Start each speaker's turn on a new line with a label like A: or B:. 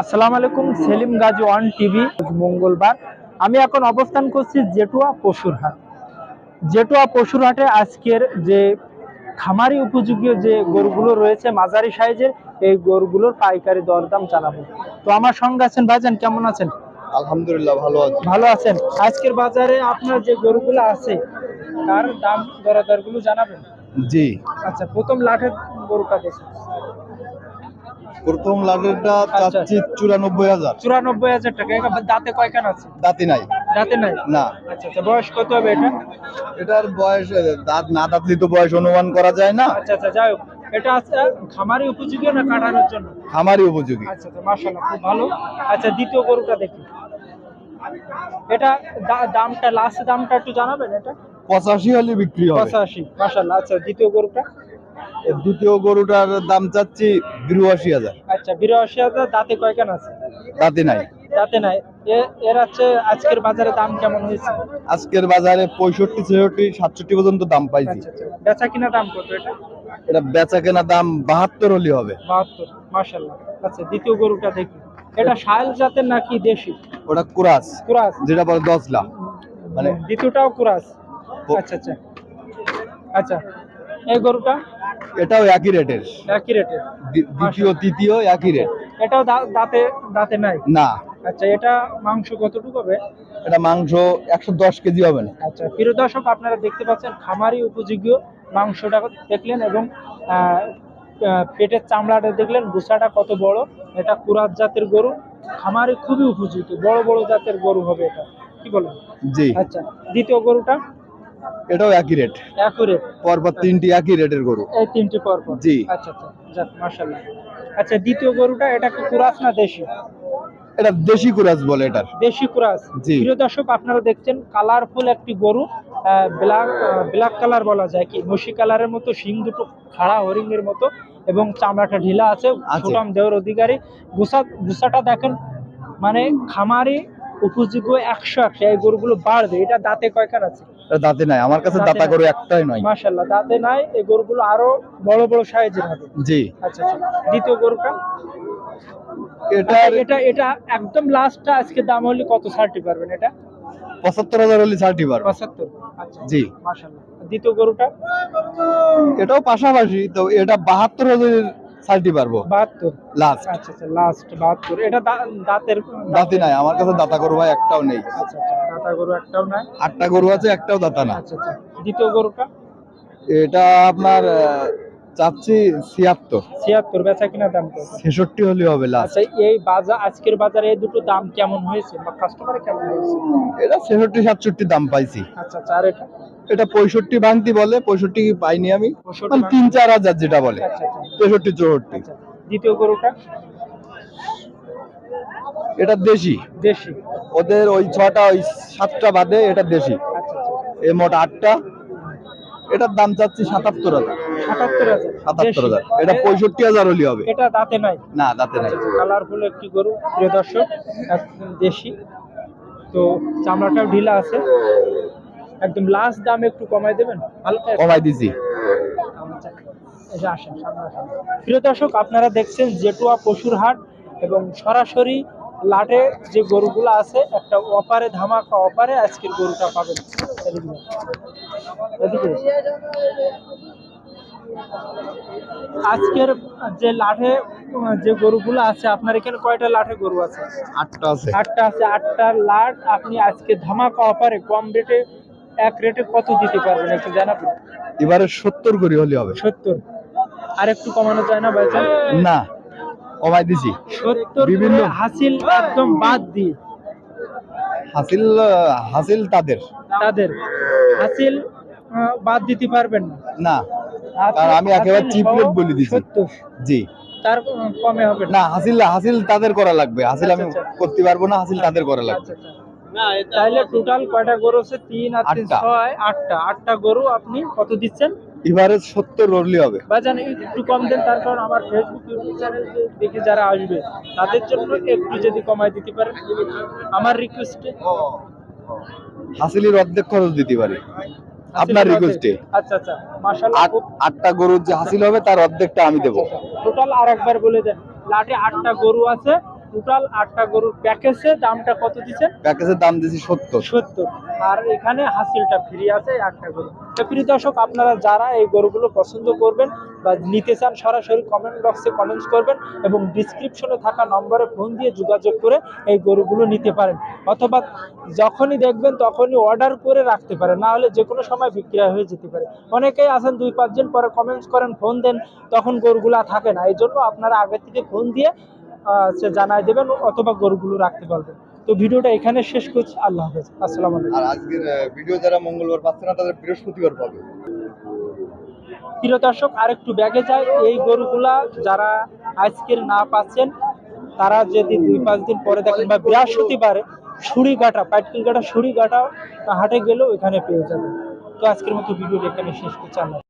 A: আসসালামু আলাইকুম Selim Gazi one TV মঙ্গলবার। আমি এখন অবস্থান করছি জেটুয়া পশুরহাট। জেটুয়া পশুরহাটে আজকের যে খামারি উপযোগী যে গরুগুলো রয়েছে মাঝারি সাইজের এই গরুগুলোর পাইকারি দরদাম জানাব। তো আমার সঙ্গে আছেন ভাইজান কেমন আছেন?
B: আলহামদুলিল্লাহ ভালো আছি।
A: ভালো আছেন? আজকের বাজারে আপনার যে গরুগুলো আছে তার দাম দরাদরগুলো জানাবেন?
B: জি।
A: আচ্ছা প্রথম লাঠের গরুটা দেখুন।
B: প্রথম লাটেরটা চাচ্ছি চুরানব্বই হাজার।
A: চুরানব্বই হাজার টাকা। এটা দাঁতে কয়খান আছে?
B: দাঁতি নাই।
A: দাঁতে নাই?
B: না।
A: আচ্ছা আচ্ছা। বয়স কত হবে এটা?
B: এটার বয়স দাঁত না দাঁতলি তো বয়স অনুমান করা যায় না।
A: আচ্ছা আচ্ছা যাই হোক। এটা আছে খামারি উপযোগী না কাটানোর জন্য?
B: খামারি উপযোগী।
A: আচ্ছা আচ্ছা মাশাআল্লাহ খুব ভালো। আচ্ছা দ্বিতীয় গরুটা দেখি। এটা দামটা লাস্ট দামটা একটু জানাবেন এটা?
B: পঁচাশি হলে বিক্রি হবে।
A: পঁচাশি মাশাআল্লাহ। আচ্ছা দ্বিতীয় গরুটা?
B: দ্বিতীয় গরুটার দাম চাচ্ছি বিরাশি হাজার।
A: আচ্ছা বিরাশি হাজার দাঁতে কয়খান আছে?
B: দাঁতি নাই।
A: দাঁতে নাই। এর হচ্ছে আজকের বাজারে দাম কেমন হয়েছে?
B: আজকের বাজারে পঁয়ষট্টি ছেষট্টি সাতষট্টি পর্যন্ত দাম পাইছি।
A: আচ্ছা আচ্ছা। বেচা কিনা দাম কত এটা?
B: এটা বেচা কেনা দাম বাহাত্তর হলে হবে।
A: বাহাত্তর মাশাআল্লাহ। আচ্ছা দ্বিতীয় গরুটা দেখি। এটা শাল জাতের নাকি দেশি?
B: ওটা কুরাস
A: কুরাস।
B: যেটা বলে দশ লাখ মানে
A: দ্বিতীয়টাও কুরাস। আচ্ছা আচ্ছা। আচ্ছা এই গরুটা?
B: এটাও একই রেটের।
A: একই রেটের।
B: দ্বি- দ্বিতীয় তৃতীয় একই রেট।
A: এটাও দাঁতে দাঁতে নাই?
B: না।
A: আচ্ছা এটা মাংস কতটুকু হবে?
B: এটা মাংস একশো দশ কেজি হবে না।
A: আচ্ছা প্রিয় দর্শক আপনারা দেখতে পাচ্ছেন খামারি উপযোগী মাংসটা দেখলেন এবং পেটের চামড়াটা দেখলেন গুসাটা কত বড় এটা কুরাত জাতের গরু খামারি খুবই উপযুক্ত বড় বড় জাতের গরু হবে এটা। কি বলেন?
B: জি।
A: আচ্ছা দ্বিতীয় গরুটা?
B: এটাও একই রেট পরপর তিনটি একই রেটের গরু।
A: এই তিনটি
B: জি।
A: আচ্ছা আচ্ছা। যাক মাশাআল্লাহ। আচ্ছা দ্বিতীয় গরুটা এটা কি কুরাস না দেশি?
B: এটা দেশি কুরাস বলে এটার
A: দেশি কুরাস।
B: জি।
A: প্রিয় দর্শক আপনারা দেখছেন কালারফুল একটি গরু ব্ল্যাক ব্ল্যাক কালার বলা যায় কি? মসি কালারের মতো শিং দুটো খাড়া হরিণের মতো এবং চামড়াটা ঢিলা আছে। সুটাম দেওয়ার অধিকারী। গুসা গুসাটা দেখেন মানে খামারি উপযোগ্য একশো একশো এই গরুগুলো বাড়বে। এটা দাঁতে কয়খান আছে?
B: দাঁতে নাই। আমার কাছে
A: দাঁতে।
B: গরু একটাই নয়
A: দাঁতে নাই। এই গরুগুলো আরও বড় বড় সাইজের হবে।
B: জি।
A: আচ্ছা আচ্ছা। দ্বিতীয় গরুটা?
B: এটার
A: এটা এটা একদম লাস্টটা আজকে দাম হলে কত ছাড়তে পারবেন এটা?
B: পঁচাত্তর হাজার হলে ছাড়টি পারব।
A: পঁচাত্তর। আচ্ছা
B: জি।
A: মাশাল্লাহ দ্বিতীয় গরুটা?
B: এটাও পাশাপাশি তো এটা বাহাত্তর হাজার পারব।
A: বাহাত্তর।
B: লাস্ট
A: আচ্ছা আচ্ছা লাস্ট বাহাত্তর। এটা দাঁতের
B: দাঁতি নাই। আমার কাছে দাতা গরু ভাই একটাও নেই।
A: আচ্ছা আচ্ছা। দাঁতা গরু একটাও নাই?
B: আটটা গরু আছে একটাও দাতা না।
A: আচ্ছা আচ্ছা। দ্বিতীয় গরুটা?
B: এটা আপনার চাচ্ছি ছিয়াত্তর।
A: ছিয়াত্তর বেচা কিনা দাম
B: ছেষট্টি হলে হবে
A: আচ্ছা এই বাজার আজকের বাজারে এই দুটো দাম কেমন হয়েছে? বা কাস্টমারে কেমন হয়েছে?
B: এটা ছেষট্টি সাতষট্টি দাম পাইছি।
A: আচ্ছা আচ্ছা আর এটা?
B: এটা পঁয়ষট্টি ভাঙতি বলে পঁয়ষট্টি পাইনি আমি। তিন চার হাজার যেটা বলে। তেষট্টি চৌষট্টি।
A: দ্বিতীয় গরুটা?
B: এটা দেশি।
A: দেশি।
B: ওদের ওই ছটা ওই সাতটা বাদে এটা দেশি।
A: আচ্ছা আচ্ছা।
B: এ মোট আটটা। এটার দাম চাচ্ছি সাতাত্তর হাজার।
A: সাতাত্তর হাজার।
B: সাতাত্তর হাজার। এটা পঁয়ষট্টি হাজার হলে হবে।
A: এটা দাঁতে নাই।
B: না দাঁতে নাই।
A: কালারফুল একটি গরু প্রিয় দর্শক দেশি। তো চামড়াটাও ঢিলা আছে। একদম লাস্ট দাম একটু কমাই দেবেন? হালকা একটু?
B: কমাই দিছি।
A: আচ্ছা। প্রিয় দর্শক আপনারা দেখছেন জেটুয়া পশুর হাট এবং সরাসরি লাটে যে গরুগুলো আছে একটা অপারে ধামাকা অপারে আজকের গরুটা পাবেন। আজকের যে লাঠে যে গরুগুলো আছে আপনার এখানে কয়টা লাঠে গরু আছে?
B: আটটা আছে।
A: আটটা আছে। আটটা লাট আপনি আজকে ধামাকা অফারে কম রেটে এক রেটে কত দিতে পারবেন একটু জানাবেন?
B: এবারে সত্তর করে হলে হবে।
A: সত্তর। আর একটু কমানো যায় না ভাইজান?
B: না। কমাই দিছি। বিভিন্ন-
A: হাসিল একদম বাদ দিয়ে।
B: হাসিল হাসিল তাদের।
A: তাদের। হাসিল বাদ দিতে পারবেন না।
B: না কারণ আমি একেবারে বলে দিছি। জি।
A: তার কমে হবে না।
B: হাসিল হাসিল তাদের করা লাগবে। হাসিল আমি
A: আচ্ছা, আচ্ছা।
B: করতে পারব না হাসিল তাদের করা লাগবে।
A: আচ্ছা, আচ্ছা। তাহলে টোটাল কয়টা গরু আছে? তিন আর। ছয় আটটা। আটটা গরু আপনি কত দিচ্ছেন?
B: এবারে সত্তর হলে হবে।
A: ভাইজান একটু কম দেন তার কারণ আমার ফেসবুক ইউটিউব চ্যানেল দেখে যারা আসবে তাদের জন্য একটু যদি কমায় দিতে পারেন আমার রিকোয়েস্টে
B: হাসিলের অর্ধেক খরচ দিতে পারি। আপনার রিকোয়েস্টে
A: আচ্ছা আচ্ছা মাশাআল্লাহ।
B: আটটা গরুর যে হাসিল হবে তার অর্ধেকটা আমি দেবো।
A: টোটাল আর একবার বলে দেন লাটে আটটা গরু আছে টোটাল আটটা গরুর প্যাকেজে দামটা কত দিচ্ছেন?
B: প্যাকেজের দাম দিয়েছি সত্তর।
A: সত্তর। আর এখানে হাসিলটা ফ্রি আছে একটা গরু। তো প্রিয় দর্শক আপনারা যারা এই গরুগুলো পছন্দ করবেন বা নিতে চান সরাসরি কমেন্ট বক্সে কমেন্টস করবেন এবং ডিসক্রিপশনে থাকা নম্বরে ফোন দিয়ে যোগাযোগ করে এই গরুগুলো নিতে পারেন। অথবা যখনই দেখবেন তখনই অর্ডার করে রাখতে পারেন। না হলে যে কোনো সময় বিক্রয় হয়ে যেতে পারে। অনেকেই আছেন দুই পাঁচজন পরে কমেন্টস করেন ফোন দেন তখন গরুগুলা থাকে না। এই জন্য আপনারা আগে থেকে ফোন দিয়ে সে জানাই দেবেন অথবা গরুগুলো রাখতে পারবেন তো ভিডিওটা এখানে শেষ করছি। আল্লাহ হাফেজ। আসসালামু আলাইকুম।
B: আর আজকের ভিডিও যারা মঙ্গলবার পাচ্ছে না তাদের বৃহস্পতিবার পাবে।
A: প্রিয় দর্শক আরেকটু ব্যাগে যায় এই গরুগুলা যারা আজকের না পাচ্ছেন তারা যদি দুই পাঁচ দিন পরে দেখেন বা বৃহস্পতিবারে ছুরি কাটা পাটকিল কাটা ছুরি কাটা হাটে গেলেও এখানে পেয়ে যাবেন। তো আজকের মতো ভিডিও এখানে শেষ করছি। আল্লাহ।